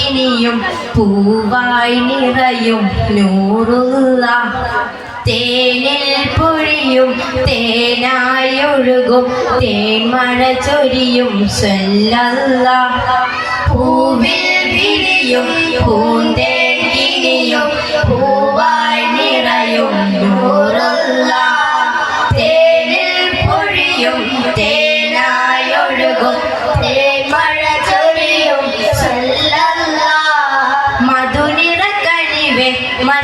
ഇനിയും പൂവായി നിറയും നൂറുള്ള തേനിൽ പൊഴിയും തേനായി ഒഴുകും തേൻമഴ ചൊരിയും സ്വല്ലല്ല. പൂവിൽ വിരിയും പൂന്തേൻ കിനിയും പൂവായി നിറയും നൂറുള്ള തേനിൽ പൊഴിയും തേൻ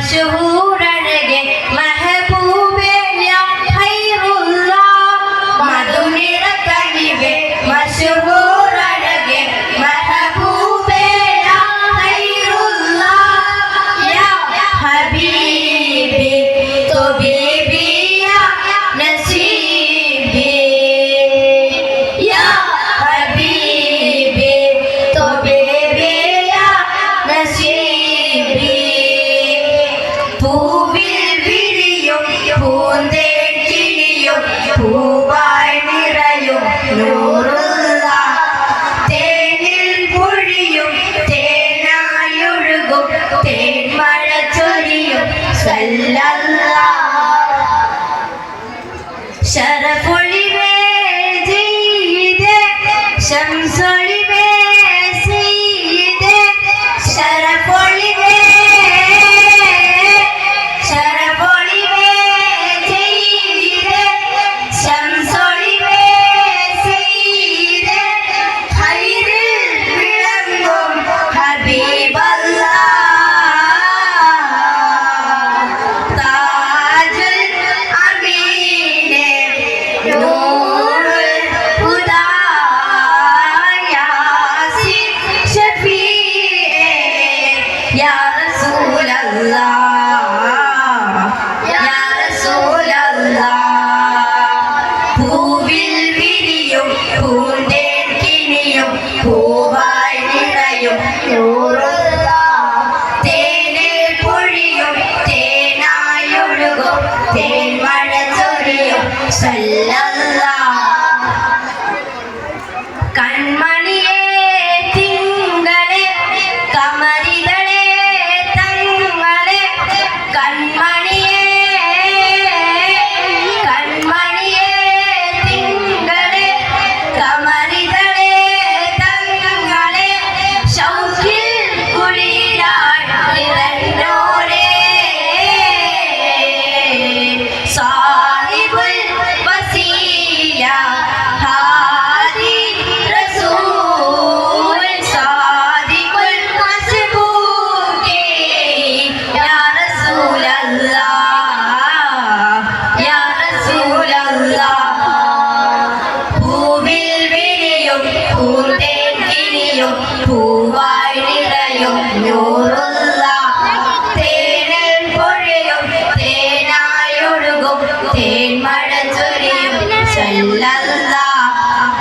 Senhor. പൂവായി നിറയും നൂറുള്ള തേനിൽ പൊഴിയും തേനായൊഴുകും തേൻമഴ ചൊരിയും. ശരഫൊളിവേ ചെയ്ത് ശംസൊളി പൊഴിയും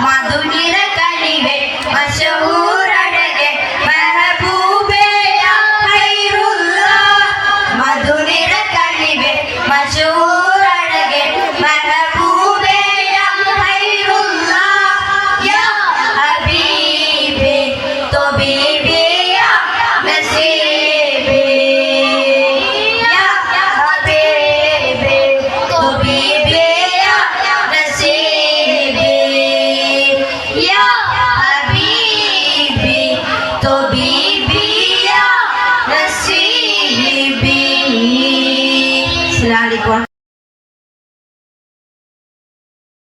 മധുനിര കനിവെ വശവും